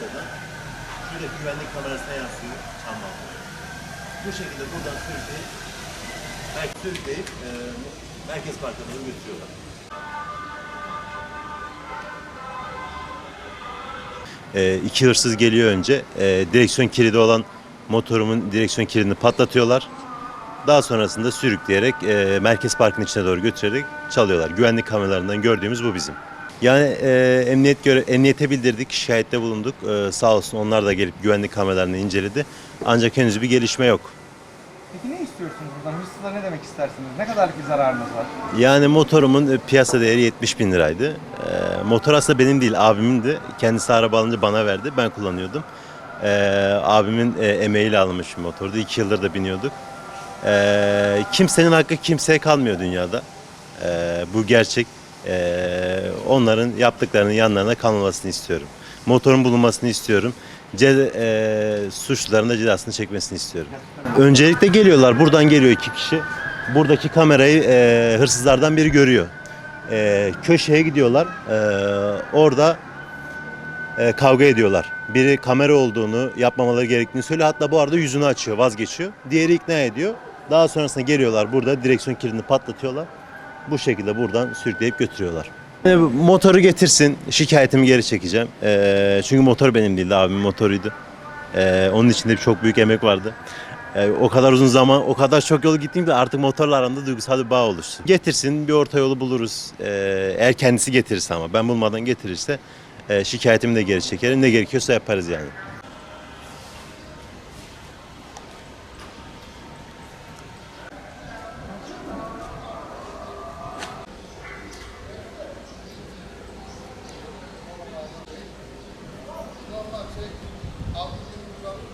noktada şurada güvenlik kamerasına yansıyor bandı. Bu şekilde buradan sürükleyip belki sürükleyip e, merkez parkına doğru götürüyorlar. E, iki hırsız geliyor önce. E, direksiyon kilidi olan motorumun direksiyon kilidini patlatıyorlar. Daha sonrasında sürükleyerek e, merkez parkın içine doğru götürerek çalıyorlar. Güvenlik kameralarından gördüğümüz bu bizim. Yani e, emniyet göre emniyete bildirdik, şikayette bulunduk. E, sağ olsun onlar da gelip güvenlik kameralarını inceledi. Ancak henüz bir gelişme yok. Peki ne istiyorsunuz buradan? Hırsızlara ne demek istersiniz? Ne kadarlık bir zararınız var? Yani motorumun e, piyasa değeri 70 bin liraydı. E, motor aslında benim değil, abimin de. Kendisi araba alınca bana verdi, ben kullanıyordum. E, abimin e, emeğiyle alınmış bir motordu. İki yıldır da biniyorduk. E, kimsenin hakkı kimseye kalmıyor dünyada. E, bu gerçek. E, onların yaptıklarının yanlarına kalmamasını istiyorum. Motorun bulunmasını istiyorum. Ce, e, suçluların da cezasını çekmesini istiyorum. Öncelikle geliyorlar. Buradan geliyor iki kişi. Buradaki kamerayı e, hırsızlardan biri görüyor. E, köşeye gidiyorlar. E, orada e, kavga ediyorlar. Biri kamera olduğunu, yapmamaları gerektiğini söylüyor. Hatta bu arada yüzünü açıyor, vazgeçiyor. Diğeri ikna ediyor. Daha sonrasında geliyorlar burada direksiyon kilidini patlatıyorlar. Bu şekilde buradan sürükleyip götürüyorlar. E, motoru getirsin, şikayetimi geri çekeceğim. E, çünkü motor benim değildi, abimin motoruydu. E, onun içinde çok büyük emek vardı. E, o kadar uzun zaman, o kadar çok yol gittim ki artık motorla aramda duygusal bir bağ oluştu. Getirsin, bir orta yolu buluruz. E, eğer kendisi getirirse ama ben bulmadan getirirse e, şikayetimi de geri çekerim. Ne gerekiyorsa yaparız yani.